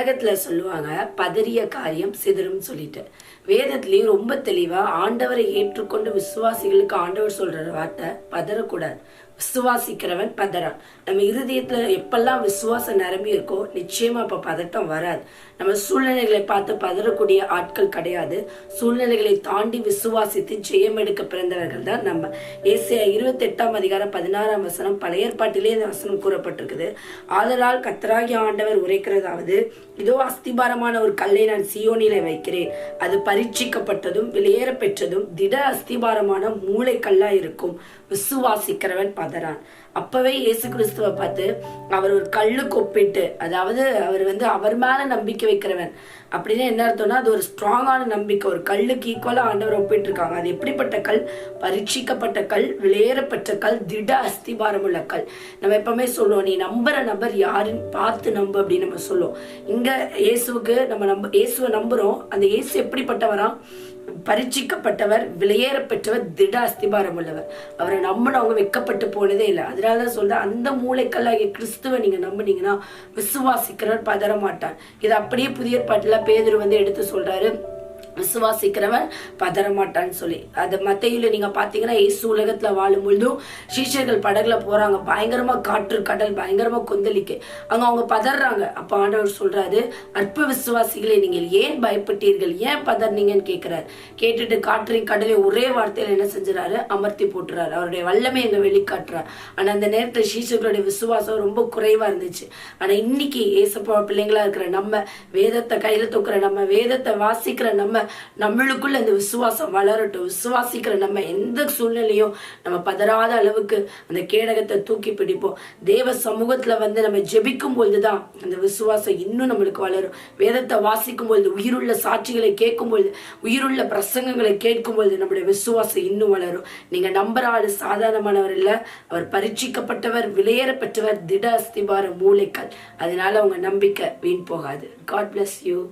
உலகத்தில் சொல்லுவாங்க பதறிய காரியம் சிதறும் சொல்லிட்டு. வேதத்திலயும் ரொம்ப தெளிவாக ஆண்டவரை ஏற்றுக்கொண்டு விசுவாசிகளுக்கு ஆண்டவர் சொல்கிற வார்த்தை பதறக்கூடாது. விசுவாசிக்கிறவன் பதறான். நம்ம இருதயத்துல எப்பெல்லாம் விசுவாசம் நிரம்பி இருக்கோ நிச்சயமா அப்ப பதட்டம் வராது. நம்ம சூழ்நிலைகளை பார்த்து பதறக்கூடிய ஆட்கள் கிடையாது. சூழ்நிலைகளை தாண்டி விசுவாசித்து ஜெயம் எடுக்க பிறந்தவர்கள் தான் நம்ம. ஏசியா இருபத்தி எட்டாம் அதிகாரம் பதினாறாம் வசனம் பழைய ஏற்பாட்டிலே இந்த வசனம் கூறப்பட்டிருக்குது. ஆதலால் கத்தராகி ஆண்டவர் உரைக்கிறதாவது இதோ அஸ்திபாரமான ஒரு கல்லை நான் சியோனில வைக்கிறேன். அது பரீட்சிக்கப்பட்டதும் வெளியேற பெற்றதும் திட அஸ்திபாரமான மூளை கல்லா இருக்கும். விசுவாசிக்கிறவன் பதறான் அப்பவே இயேசு கிறிஸ்துவை பார்த்து அவர் ஒரு கல்லுக்கு ஒப்பிட்டு அதாவது அவர் வந்து அவர் மேல நம்பிக்கை வைக்கிறவன். அப்படின்னு என்ன அர்த்தம்னா அது ஒரு ஸ்ட்ராங்கான நம்பிக்கை. ஒரு கல்லுக்கு ஈக்குவலா ஆண்டவர் ஒப்பிட்டு இருக்காங்க அது எப்படிப்பட்ட கல்? பரீட்சிக்கப்பட்ட கல் வெளியேறப்பட்ட கல் திட அஸ்திபாரம் உள்ள கல். நம்ம எப்பவுமே சொல்லுவோம் நீ நம்புற நபர் யாருன்னு பார்த்து நம்பு அப்படின்னு நம்ம சொல்லுவோம். இங்க இயேசுவுக்கு நம்ம நம்ப இயேசுவை நம்புறோம். அந்த இயேசு எப்படிப்பட்டவரா? பரீட்சிக்கப்பட்டவர் விலையேற பெற்றவர் திட அஸ்திபாரம் உள்ளவர். அவரை நம்பினவங்க வெக்கப்பட்டு போனதே இல்லை. அதனால தான் சொல்றேன் அந்த மூளைக்கல்லாகிய கிறிஸ்துவை நீங்க நம்புனீங்கன்னா விசுவாசிக்கிறவர் பதற மாட்டார். இது அப்படியே புதிய பாட்டுல பேதர் வந்து எடுத்து சொல்றாரு. விசுவாசிக்கிறவன் பதற மாட்டான்னு சொல்லி. அது மத்தையில நீங்க பாத்தீங்கன்னா இயேசு உலகத்துல வாழும் பொழுதும் சீஷர்கள் படகுல போறாங்க. பயங்கரமா காற்று கடல் பயங்கரமா கொந்தளிக்கு. அங்க அவங்க பதறாங்க. அப்ப ஆண்டவர் சொல்றாரு அற்ப விசுவாசிகளே நீங்கள் ஏன் பயப்பட்டீர்கள்? ஏன் பதறினீங்கன்னு கேட்கிறாரு கேட்டுட்டு காற்றின் கடலை ஒரே வார்த்தையில என்ன செஞ்சுறாரு? அமர்த்தி போட்டுறாரு. அவருடைய வல்லமை எங்க வெளிக்காட்டுறார். ஆனா அந்த நேரத்துல சீஷர்களுடைய விசுவாசம் ரொம்ப குறைவா இருந்துச்சு. ஆனா இன்னைக்கு ஏசப்பா பிள்ளைங்களா இருக்கிற நம்ம வேதத்தை கையில தூக்குற நம்ம வேதத்தை வாசிக்கிற நம்ம நம்மளுக்குள்ள அந்த விசுவாசம் வளரட்டும். விசுவாசிக்கிற நம்ம எந்த சூழ்நிலையும் நம்ம பதறாத அளவுக்கு அந்த கேடகத்தை தூக்கி பிடிப்போம். தேவ சமூகத்துல வந்து நம்ம ஜெபிக்கும் பொழுதுதான் அந்த விசுவாசம் இன்னும் நம்மளுக்கு வளரும். வேதத்தை வாசிக்கும் பொழுது உயிருள்ள சாட்சிகளை கேட்கும் பொழுது உயிருள்ள பிரசங்கங்களை கேட்கும் பொழுது நம்முடைய விசுவாசம் இன்னும் வளரும். நீங்க நம்புற ஆள் சாதாரணமானவர் இல்ல. அவர் பரீட்சிக்கப்பட்டவர் விலையேறப்பட்டவர் திட அஸ்திபார மூளைக்கல். அதனால உங்க நம்பிக்கை வீண் போகாது. God bless you